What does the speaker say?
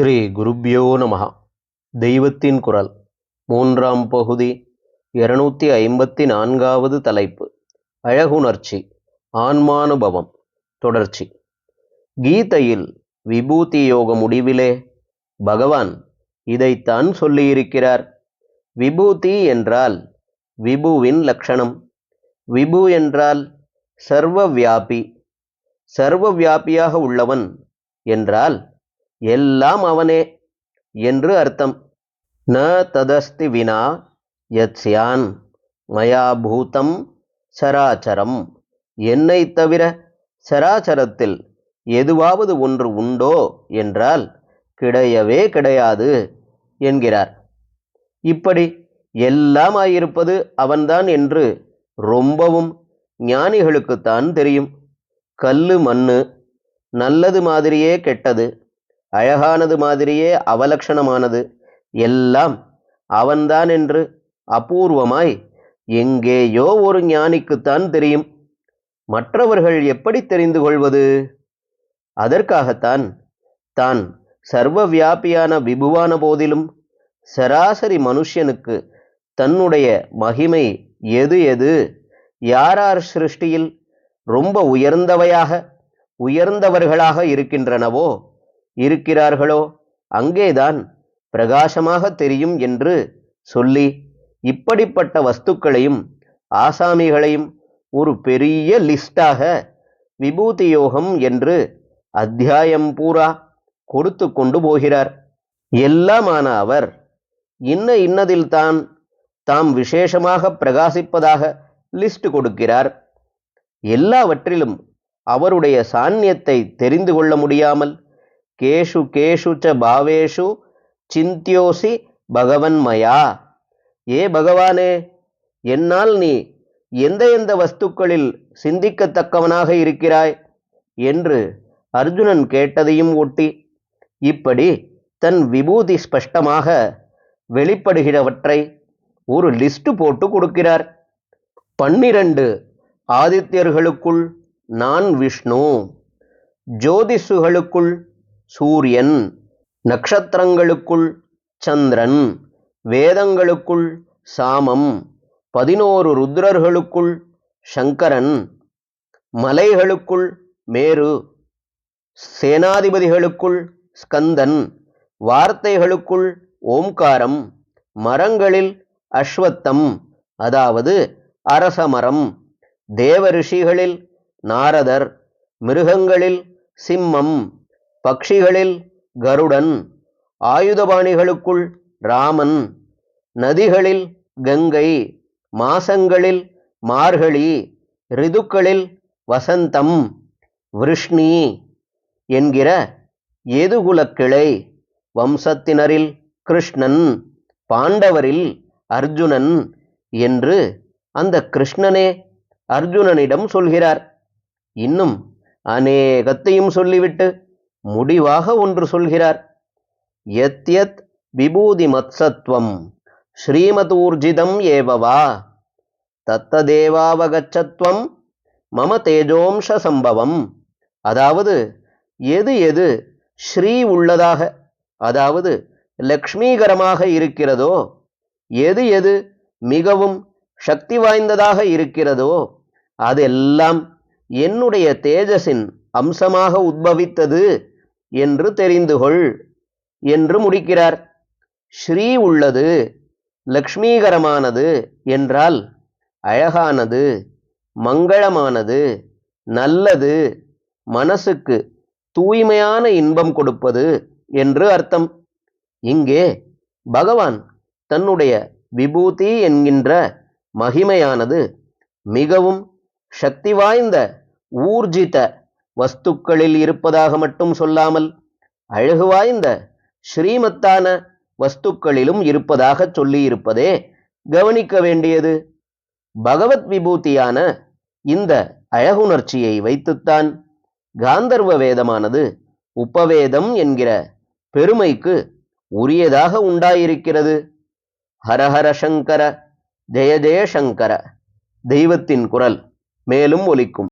ஸ்ரீ குருப்யோ நம தெய்வத்தின் குரல். மூன்றாம் பகுதி இருநூத்தி ஐம்பத்தி நான்காவது தலைப்பு. அழகுணர்ச்சி ஆன்மானுபவம் தொடர்ச்சி. கீதையில் விபூதி யோக முடிவிலே பகவான் இதைத்தான் சொல்லியிருக்கிறார். விபூதி என்றால் விபுவின் லட்சணம். விபு என்றால் சர்வ வியாபி. சர்வ வியாபியாக உள்ளவன் என்றால் எல்லாம் அவனே என்று அர்த்தம். ந ததஸ்தி வினா யத்ஸ்யான் மயா பூதம் சராச்சரம் என்னை தவிர சராச்சரத்தில் எதுவாவது ஒன்று உண்டோ என்றால் கிடையவே கிடையாது என்கிறார். இப்படி எல்லாம் ஆயிருப்பது அவன்தான் என்று ரொம்பவும் ஞானிகளுக்குத்தான் தெரியும். கல்லு மண்ணு நல்லது மாதிரியே கெட்டது. அழகானது மாதிரியே அவலட்சணமானது எல்லாம் அவன்தான் என்று அபூர்வமாய் எங்கேயோ ஒரு ஞானிக்குத்தான் தெரியும். மற்றவர்கள் எப்படி தெரிந்து கொள்வது? அதற்காகத்தான் தான் சர்வ வியாபியான விபுவான போதிலும் சராசரி மனுஷனுக்கு தன்னுடைய மகிமை எது எது? யாரார் சிருஷ்டியில் ரொம்ப உயர்ந்தவையாக உயர்ந்தவர்களாக இருக்கின்றனவோ இருக்கிறார்களோ? அங்கேதான் பிரகாசமாக தெரியும் என்று சொல்லி இப்படிப்பட்ட வஸ்துக்களையும் ஆசாமிகளையும் ஒரு பெரிய லிஸ்டாக விபூதி யோகம் என்று அத்தியாயம் பூரா கொடுத்து கொண்டு போகிறார். எல்லாமான அவர் இன்ன இன்னதில்தான் தாம் விசேஷமாக பிரகாசிப்பதாக லிஸ்ட் கொடுக்கிறார். எல்லாவற்றிலும் அவருடைய சாநியத்தை தெரிந்து கொள்ள முடியாமல் கேஷு கேஷு ச பாவேஷு சிந்தியோசி பகவன்மயா ஏ பகவானே என்னால் நீ எந்த எந்த வஸ்துக்களில் சிந்திக்கத்தக்கவனாக இருக்கிறாய்? என்று அர்ஜுனன் கேட்டதையும் ஒட்டி இப்படி தன் விபூதி ஸ்பஷ்டமாக வெளிப்படுகிறவற்றை ஒரு லிஸ்ட் போட்டு கொடுக்கிறார். பன்னிரண்டு ஆதித்யர்களுக்குள் நான் விஷ்ணு ஜோதிஷுகளுக்குள் சூரியன் நட்சத்திரங்களுக்குள் சந்திரன் வேதங்களுக்குள் சாமம் பதினோரு ருத்ரர்களுக்குள் சங்கரன் மலைகளுக்குள் மேரு சேனாதிபதிகளுக்குள் ஸ்கந்தன் வார்த்தைகளுக்குள் ஓம்காரம் மரங்களில் அஸ்வத்தம் அதாவது அரசமரம் தேவ ரிஷிகளில் நாரதர் மிருகங்களில் சிம்மம் பக்ஷிகளில் கருடன் ஆயுதபாணிகளுக்குள் ராமன் நதிகளில் கங்கை மாசங்களில் மார்கழி ரிதுக்களில் வசந்தம் விருஷ்ணி என்கிற ஏதுகுலக்கிளை வம்சத்தினரில் கிருஷ்ணன் பாண்டவரில் அர்ஜுனன் என்று அந்த கிருஷ்ணனே அர்ஜுனனிடம் சொல்கிறார். இன்னும் அநேகத்தையும் சொல்லிவிட்டு முடிவாக ஒன்று சொல்கிறார். எத்யத் விபூதி மத்சத்வம் ஸ்ரீமதூர்ஜிதம் ஏவவா தத்ததேவாவகச்சத்வம் மம தேஜோம்ச சம்பவம். அதாவது எது எது ஸ்ரீ உள்ளதாக அதாவது லக்ஷ்மீகரமாக இருக்கிறதோ எது எது மிகவும் சக்தி வாய்ந்ததாக இருக்கிறதோ அதெல்லாம் என்னுடைய தேஜஸின் அம்சமாக உத்பவித்தது. என்று தெரிந்து கொள் என்று முடிக்கிறார். ஸ்ரீ உள்ளது லக்ஷ்மீகரமானது என்றால் அழகானது மங்களமானது நல்லது மனசுக்கு தூய்மையான இன்பம் கொடுப்பது என்று அர்த்தம். இங்கே பகவான் தன்னுடைய விபூதி என்கின்ற மகிமையானது மிகவும் சக்தி வாய்ந்த ஊர்ஜித வஸ்துக்களில் இருப்பதாக மட்டும் சொல்லாமல் அழகு வாய்ந்த ஸ்ரீமத்தான வஸ்துக்களிலும் இருப்பதாக சொல்லியிருப்பதே கவனிக்க வேண்டியது. பகவத் விபூதியான இந்த அழகுணர்ச்சியை வைத்துத்தான் காந்தர்வ வேதமானது உபவேதம் என்கிற பெருமைக்கு உரியதாக உண்டாயிருக்கிறது. ஹரஹர சங்கர ஜெய ஜெய சங்கர தெய்வத்தின் குரல் மேலும் ஒலிக்கும்.